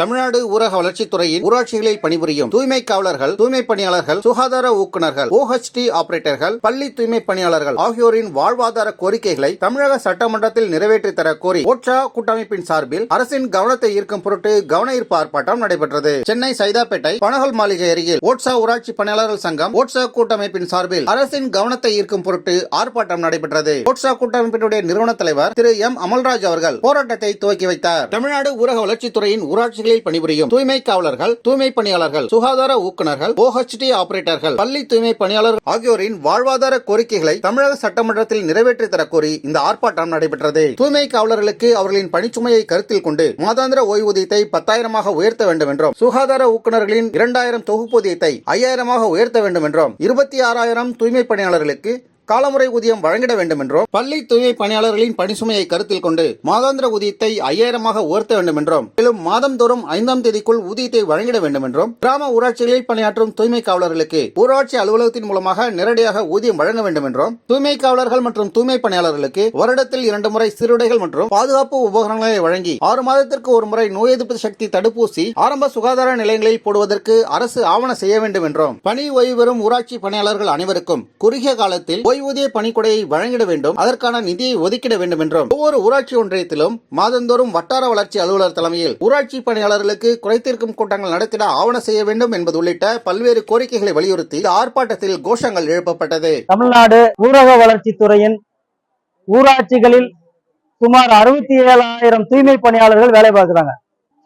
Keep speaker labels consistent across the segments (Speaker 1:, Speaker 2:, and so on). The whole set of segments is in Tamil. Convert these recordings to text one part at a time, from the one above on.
Speaker 1: தமிழ்நாடு ஊரக வளர்ச்சித்துறையின் ஊராட்சிகளில் பணிபுரியும் தூய்மை காவலர்கள் தூய்மை பணியாளர்கள் சுகாதார ஊக்குநர்கள் ஓஹெச்டி ஆபரேட்டர்கள் பள்ளி தூய்மை பணியாளர்கள் ஆகியோரின் வாழ்வாதார கோரிக்கைகளை தமிழக சட்டமன்றத்தில் நிறைவேற்றி தர கோரி ஓட்சா கூட்டமைப்பின் சார்பில் அரசின் கவனத்தை ஈர்க்கும் பொருட்டு கவன ஈர்ப்பு ஆர்ப்பாட்டம் நடைபெற்றது. சென்னை சைதாப்பேட்டை பனகல் மாளிகை அருகில் ஓட்சா ஊராட்சி பணியாளர்கள் சங்கம் ஓட்சா கூட்டமைப்பின் சார்பில் அரசின் கவனத்தை ஈர்க்கும் பொருட்டு ஆர்ப்பாட்டம் நடைபெற்றது. ஓட்சா கூட்டமைப்பினுடைய நிறுவன தலைவர் திரு எம் அமல்ராஜ் அவர்கள் போராட்டத்தை துவக்கி வைத்தார். தமிழ்நாடு ஊரக வளர்ச்சித்துறையின் ஊராட்சிகளில் பணிபுரியும் தூய்மை காவலர்கள் தூய்மை பணியாளர்கள் சுகாதார ஊக்குநர்கள் ஓஹெச்டி ஆபரேட்டர்கள் பள்ளி தூய்மை பணியாளர்கள் ஆகியோரின் வாழ்வாதார கோரிக்கைகளை தமிழக சட்டமன்றத்தில் நிறைவேற்றி தர கோரி இந்த ஆர்ப்பாட்டம் நடைபெற்றது. தூய்மை காவலர்களுக்கு அவர்களின் பணிச்சுமையை கருத்தில் கொண்டு மாதாந்திர ஓய்வூதியத்தை பத்தாயிரமாக உயர்த்த வேண்டும் என்றும் சுகாதார ஊக்குநர்களின் இரண்டாயிரம் தொகுப்பூதியத்தை ஐயாயிரமாக உயர்த்த வேண்டும் என்றும் இருபத்தி ஆறாயிரம் தூய்மை பணியாளர்களுக்கு காலமுறை ஊதியம் வழங்கிட வேண்டும் என்றும் பள்ளி தூய்மை பணியாளர்களின் பணிசுமையை கருத்தில் கொண்டு மாதாந்திர ஊதியத்தை ஐயாயிரமாக உயர்த்த வேண்டும் என்றும் மேலும் மாதந்தோறும் ஐந்தாம் தேதிக்குள் ஊதியத்தை வழங்கிட வேண்டும் என்றும் கிராம ஊராட்சிகளில் பணியாற்றும் தூய்மை காவலர்களுக்கு ஊராட்சி அலுவலகத்தின் மூலமாக நேரடியாக ஊதியம் வழங்க வேண்டும் என்றும் தூய்மை காவலர்கள் மற்றும் தூய்மை பணியாளர்களுக்கு வருடத்தில் இரண்டு முறை சீருடைகள் மற்றும் பாதுகாப்பு உபகரணங்களை வழங்கி ஆறு மாதத்திற்கு ஒரு முறை நோய் எதிர்ப்பு சக்தி தடுப்பூசி ஆரம்ப சுகாதார நிலையங்களில் போடுவதற்கு அரசு ஆவண செய்ய வேண்டும் என்றும் பணி ஓய்வு பெறும் ஊராட்சி பணியாளர்கள் அனைவருக்கும் குறுகிய காலத்தில் ஓய்வூதிய பணிக்கொடையை வழங்கிட வேண்டும். அதற்கான நிதியை ஒதுக்கிட வேண்டும் என்றும். ஒவ்வொரு ஊராட்சி ஒன்றியத்திலும் மாதந்தோறும் வட்டார வளர்ச்சி அலுவலர் தலைமையில் ஊராட்சி பணியாளர்களுக்கு குறைத்திருக்கும் கூட்டங்கள் நடத்திட ஆவண செய்ய வேண்டும் என்பது உள்ளிட்ட பல்வேறு கோரிக்கைகளை வலியுறுத்தி ஆர்ப்பாட்டத்தில் கோஷங்கள் எழுப்பப்பட்டது.
Speaker 2: தமிழ்நாடு ஊரக வளர்ச்சித்துறையின் ஊராட்சிகளில் சுமார் அறுபத்தி ஏழாயிரம் தூய்மை பணியாளர்கள் வேலை பார்க்கிறாங்க.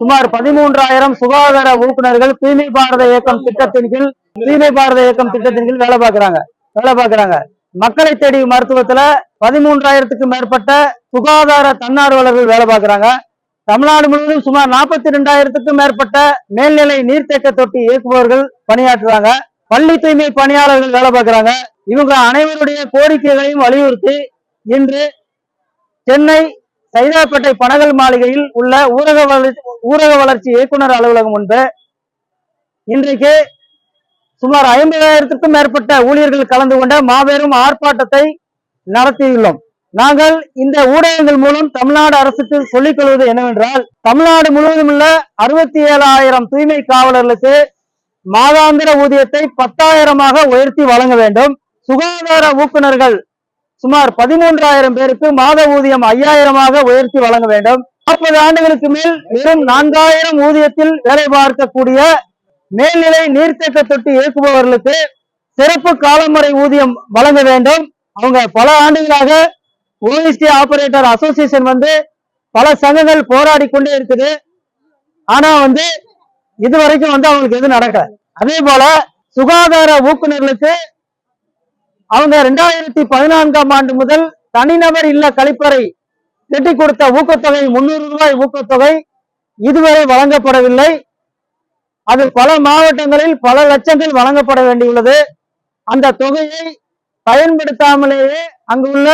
Speaker 2: சுமார் பதிமூன்றாயிரம் சுகாதார ஊக்குநர்கள் தூய்மை பாரத இயக்கம் திட்டத்தின் கீழ் தூய்மை பாரத இயக்கம் திட்டத்தின் கீழ் வேலை பார்க்கிறாங்க. வேலை பார்க்கிறாங்க. மக்களை தேடி மருத்துவத்துல பதிமூன்றாயிரத்துக்கும் மேற்பட்ட சுகாதார தன்னார்வலர்கள் வேலை பார்க்கறாங்க. தமிழ்நாடு முழுவதும் சுமார் நாற்பத்தி ரெண்டாயிரத்துக்கும் மேற்பட்ட மேல்நிலை நீர்த்தேக்க தொட்டி இயக்குபவர்கள் பணியாற்றுறாங்க. பள்ளி தூய்மை பணியாளர்கள் வேலை பார்க்கறாங்க. இவங்க அனைவருடைய கோரிக்கைகளையும் வலியுறுத்தி இன்று சென்னை சைதாப்பேட்டை பனகல் மாளிகையில் உள்ள ஊரக வளர்ச்சி ஊரக வளர்ச்சி இயக்குனர் அலுவலகம் முன்பு இன்றைக்கு சுமார் ஐம்பதாயிரத்திற்கும் மேற்பட்ட ஊழியர்கள் கலந்து கொண்ட மாபெரும் ஆர்ப்பாட்டத்தை நடத்தியுள்ளோம். நாங்கள் இந்த ஊடகங்கள் மூலம் தமிழ்நாடு அரசுக்கு சொல்லிக் கொள்வது என்னவென்றால் தமிழ்நாடு முழுவதும் உள்ள அறுபத்தி ஏழாயிரம் தூய்மை காவலர்களுக்கு மாதாந்திர ஊதியத்தை பத்தாயிரமாக உயர்த்தி வழங்க வேண்டும். சுகாதார ஊக்குநர்கள் சுமார் பதிமூன்றாயிரம் பேருக்கு மாத ஊதியம் ஐயாயிரமாக உயர்த்தி வழங்க வேண்டும். நாற்பது ஆண்டுகளுக்கு மேல் வெறும் நான்காயிரம் ஊதியத்தில் வேலை பார்க்கக்கூடிய மேல்நிலை நீர்த்தேக்க தொட்டி இயக்குபவர்களுக்கு சிறப்பு காலமுறை ஊதியம் வழங்க வேண்டும். அவங்க பல ஆண்டுகளாக ஓஎஸ்டி ஆபரேட்டர் அசோசியேஷன் வந்து பல சங்கங்கள் போராடி கொண்டே இருக்குது. ஆனா வந்து இதுவரைக்கும் வந்து அவங்களுக்கு எதுவும் நடக்கல. அதே போல சுகாதார ஊக்குநர்களுக்கு அவங்க ரெண்டாயிரத்தி பதினான்காம் ஆண்டு முதல் தனிநபர் இல்ல கழிப்பறை கட்டி கொடுத்த ஊக்கத்தொகை முன்னூறு ரூபாய் ஊக்கத்தொகை இதுவரை வழங்கப்படவில்லை. அது பல மாவட்டங்களில் பல லட்சங்கள் வழங்கப்பட வேண்டியுள்ளது. அந்த தொகையை பயன்படுத்தாமலேயே அங்குள்ள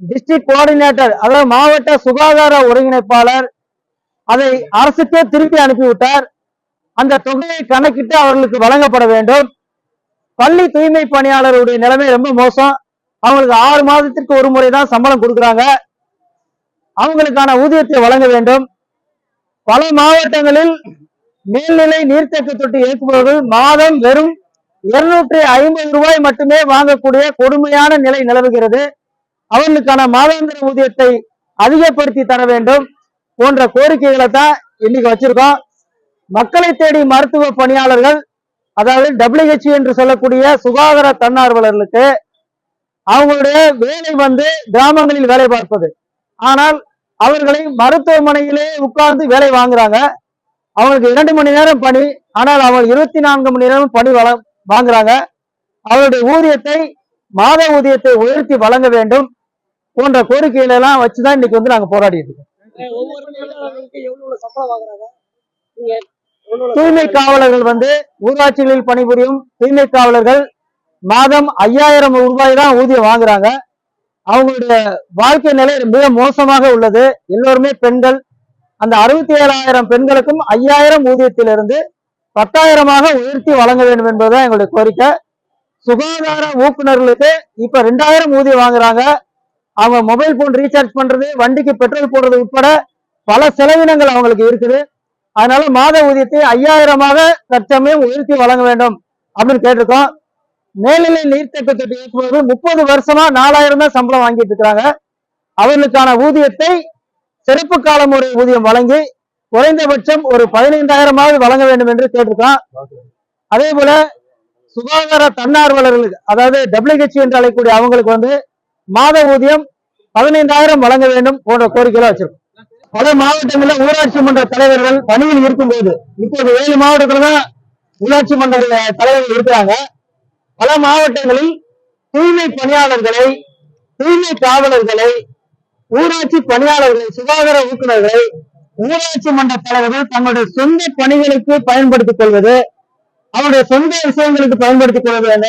Speaker 2: டிஸ்ட்ரிக்ட் கோஆர்டினேட்டர் அதாவது மாவட்ட சுகாதார ஒருங்கிணைப்பாளர் அதை அரசுக்கே திருப்பி அனுப்பிவிட்டார். அந்த தொகையை கணக்கிட்டு அவர்களுக்கு வழங்கப்பட வேண்டும். பள்ளி தூய்மை பணியாளருடைய நிலைமை ரொம்ப மோசம். அவங்களுக்கு ஆறு மாதத்திற்கு ஒரு முறை தான் சம்பளம் கொடுக்குறாங்க. அவங்களுக்கான ஊதியத்தை வழங்க வேண்டும். பல மாவட்டங்களில் மேல்நிலை நீர்த்தேக்க தொட்டி இயக்குபவர்கள் மாதம் வெறும் இருநூற்றி ஐம்பது ரூபாய் மட்டுமே வாங்கக்கூடிய கொடுமையான நிலை நிலவுகிறது. அவர்களுக்கான மாதாந்திர ஊதியத்தை அதிகப்படுத்தி தர வேண்டும் போன்ற கோரிக்கைகளை தான் இன்னைக்கு வச்சிருக்கோம். மக்களை தேடி மருத்துவ பணியாளர்கள் அதாவது டபிள்யூஹெச் என்று சொல்லக்கூடிய சுகாதார தன்னார்வலர்களுக்கு அவங்களுடைய வேலை வந்து கிராமங்களில் வேலை பார்ப்பது. ஆனால் அவர்களை மருத்துவமனையிலே உட்கார்ந்து வேலை வாங்குறாங்க. அவங்களுக்கு இரண்டு மணி நேரம் பணி ஆனால் அவங்க இருபத்தி நான்கு மணி நேரம் பணி வள வாங்குறாங்க. அவருடைய ஊதியத்தை மாத ஊதியத்தை உயர்த்தி வழங்க வேண்டும் போன்ற கோரிக்கைகளை எல்லாம் வச்சுதான் இன்னைக்கு வந்து நாங்க போராடிட்டு இருக்கோம். தூய்மை காவலர்கள் வந்து ஊராட்சிகளில் பணிபுரியும் தூய்மை காவலர்கள் மாதம் ஐயாயிரம் ரூபாய் தான் ஊதியம் வாங்குறாங்க. அவங்களுடைய வாழ்க்கை நிலை மிக மோசமாக உள்ளது. எல்லோருமே பெண்கள் அந்த அறுபத்தி ஏழாயிரம் பெண்களுக்கும் ஐயாயிரம் ஊதியத்திலிருந்து பத்தாயிரமாக உயர்த்தி வழங்க வேண்டும் என்பதுதான் எங்களுடைய கோரிக்கை. சுகாதார ஊக்குநர்களுக்கு இப்ப ரெண்டாயிரம் ஊதியம் வாங்குறாங்க. அவங்க மொபைல் போன் ரீசார்ஜ் பண்றது வண்டிக்கு பெட்ரோல் போடுறது உட்பட பல செலவினங்கள் அவங்களுக்கு இருக்குது. அதனால மாத ஊதியத்தை ஐயாயிரமாக தற்சமயம் உயர்த்தி வழங்க வேண்டும் அப்படின்னு கேட்டிருக்கோம். மேல்நிலை நீர்த்தேக்க தொட்டி இயக்குவது முப்பது வருஷமா நாலாயிரம் தான் சம்பளம் வாங்கிட்டு இருக்காங்க அவர்களுக்கான ஊதியத்தை சிறப்பு கால முறை ஊதியம் வழங்கி குறைந்தபட்சம் ஒரு பதினைந்தாயிரமாவது வழங்க வேண்டும் என்று கேட்டிருக்கோம் அதே போல சுகாதார தன்னார்வலர்களுக்கு அதாவது டபிள்யூஹெச் என்று அழைக்கக்கூடிய அவங்களுக்கு வந்து மாத ஊதியம் பதினைந்தாயிரம் வழங்க வேண்டும் போன்ற கோரிக்கைகளை வச்சிருக்கோம். பல மாவட்டங்களில் ஊராட்சி மன்ற தலைவர்கள் பணியில் இருக்கும் போது இப்போது ஏழு மாவட்டத்துல தான் ஊராட்சி மன்ற தலைவர்கள் இருக்கிறாங்க. பல மாவட்டங்களில் தூய்மை பணியாளர்களை தூய்மை காவலர்களை ஊராட்சி பணியாளர்களை சுகாதார இயக்குநர்களை ஊராட்சி மன்ற தலைவர்கள் தங்களுடைய சொந்த பணிகளுக்கு பயன்படுத்திக் கொள்வது அவருடைய சொந்த விஷயங்களுக்கு பயன்படுத்திக் கொள்வது என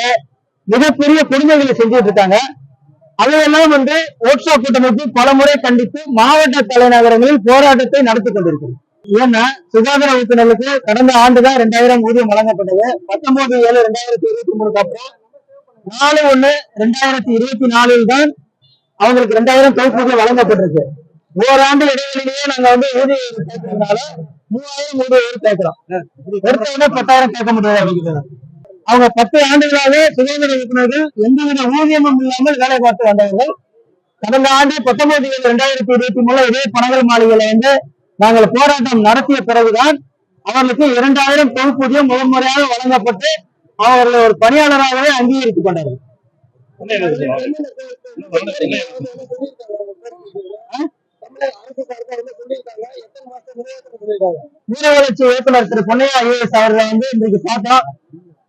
Speaker 2: மிகப்பெரிய கொடுமைகளை செஞ்சுட்டு இருக்காங்க. அதையெல்லாம் வந்து ஓட்ஸா கூட்டமைப்பு பல முறை கண்டித்து மாவட்ட தலைநகரங்களில் போராட்டத்தை நடத்தி கொண்டிருக்கிறது. ஏன்னா சுகாதார உறுப்பினர்களுக்கு கடந்த ஆண்டுதான் ரெண்டாயிரம் ஊதியம் வழங்கப்பட்டது. பத்தொன்பது ஏழு ரெண்டாயிரத்தி இருபத்தி மூணுக்கு அப்புறம் நாலு ஒண்ணு ரெண்டாயிரத்தி இருபத்தி நாலில் தான் அவங்களுக்கு ரெண்டாயிரம் தொகுப்புகள் வழங்கப்பட்டிருக்கு. ஓராண்டு இடைவெளியிலேயே நாங்க வந்து ஊதியம் கேட்கறதுனால மூவாயிரம் ஊதியம் கேட்கிறோம். ஒருத்தவங்க பத்தாயிரம் கேட்க முடியாது அப்படிங்கிறது அவங்க பத்து ஆண்டுகளாக சுதந்திர உறுப்பினர்கள் எந்தவித ஊதியமும் இல்லாமல் வேலை பார்த்து வந்தவர்கள். கடந்த ஆண்டு பத்தொன்பது இரண்டாயிரத்தி இருபத்தி மூணுல இதே பனகல் மாளிகையில வந்து நாங்கள் போராட்டம் நடத்திய பிறகுதான் அவர்களுக்கு இரண்டாயிரம் தொகுப்பூதியம் முதன்முறையாக வழங்கப்பட்டு அவர்களை ஒரு பணியாளராகவே அங்கீகரித்துக் கொண்டார்கள். ஊர வளர்ச்சி இயக்குனர் திரு பொன்னையா ஐஏஎஸ் அவர்களை வந்து இன்றைக்கு பார்த்தோம்.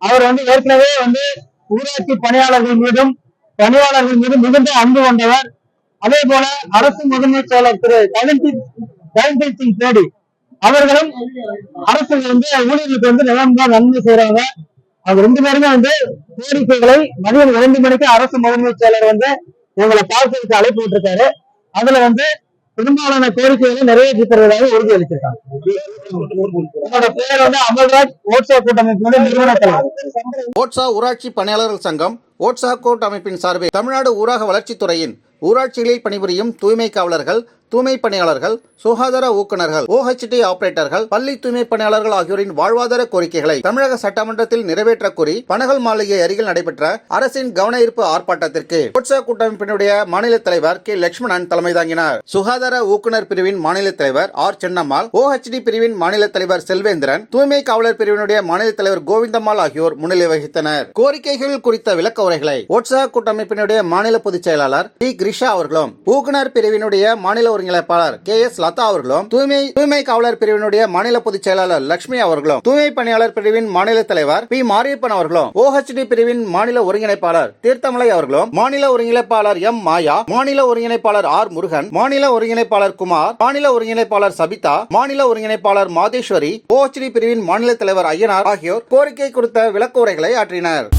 Speaker 2: அவர் வந்து ஏற்கனவே வந்து ஊராட்சி பணியாளர்கள் மீதும் பணியாளர்கள் மீதும் மிகுந்த அன்பு கொண்டவர். அதே போல அரசு முதன்மை செயலர் திரு கவின்தீப் சிங் பேடி அவர்களும் அரசு வந்து ஊழியர்களுக்கு வந்து நிலம்பா நன்மை செய்யறவங்க அவங்க ரெண்டு பேருமே வந்து கோரிக்கைகளை மதியம் இரண்டு மணிக்கு அரசு முதன்மைச் செயலர் வந்து எங்களை பார்க்கறதுக்கு அழைப்பு விட்டுருக்காரு. அதுல வந்து பெரும்பாலான கோரிக்கைகளை நிறைவேற்றி தருவதாக உறுதி அளித்திருக்காங்க. என்னோட பேர் வந்து அமல்ராஜ் ஓட்ஸா கூட்டமைப்பினுடைய நிறுவன தலைவர்.
Speaker 1: ஊராட்சி பணியாளர்கள் சங்கம் ஓட்ஸா கோட் அமைப்பின் சார்பில் தமிழ்நாடு ஊரக வளர்ச்சித்துறையின் ஊராட்சிகளில் பணிபுரியும் தூய்மை காவலர்கள் தூய்மை பணியாளர்கள் சுகாதார ஊக்குநர்கள் ஓஹெச்டி ஆபரேட்டர்கள் பள்ளி தூய்மை பணியாளர்கள் ஆகியோரின் வாழ்வாதார கோரிக்கைகளை தமிழக சட்டமன்றத்தில் நிறைவேற்ற கோரி பனகல் மாளிகை அருகில் நடைபெற்ற அரசின் கவன ஈர்ப்பு ஆர்ப்பாட்டத்திற்கு ஓட்சா கூட்டமைப்பினுடைய மாநில தலைவர் கே. லட்சுமணன் தலைமை தாங்கினார். சுகாதார ஊக்குநர் பிரிவின் மாநில தலைவர் ஆர். சென்னம்மாள் ஓஹெச்டி பிரிவின் மாநில தலைவர் செல்வேந்திரன் தூய்மை காவலர் பிரிவினுடைய மாநில தலைவர் கோவிந்தம்மாள் ஆகியோர் முன்னிலை வகித்தனர். கோரிக்கைகள் குறித்த விளக்க உரைகளை கூட்டமைப்பினுடைய மாநில பொதுச் செயலாளர் டி. கிரிஷா அவர்களும் ஊக்குநர் பிரிவினுடைய மாநில காவலர் ஒருங்கிணைப்பாளர் கே எஸ் லதா அவர்களும் தூய்மை தூய்மை காவலர் பிரிவினுடைய மாநில பொதுச் செயலாளர் லட்சுமி அவர்களும் தூய்மை பணியாளர் பிரிவின் மாநில தலைவர் பி மாரியப்பன் அவர்களும் ஓஹெச்டி பிரிவின் மாநில ஒருங்கிணைப்பாளர் தீர்த்தமலை அவர்களும் மாநில ஒருங்கிணைப்பாளர் எம் மாயா மாநில ஒருங்கிணைப்பாளர் ஆர் முருகன் மாநில ஒருங்கிணைப்பாளர் குமார் மாநில ஒருங்கிணைப்பாளர் சபிதா மாநில ஒருங்கிணைப்பாளர் மாதேஸ்வரி ஓஹெச்டி பிரிவின் மாநில தலைவர் ஐயனார் ஆகியோர் கோரிக்கை கொடுத்த விளக்க உரைகளை ஆற்றினர்.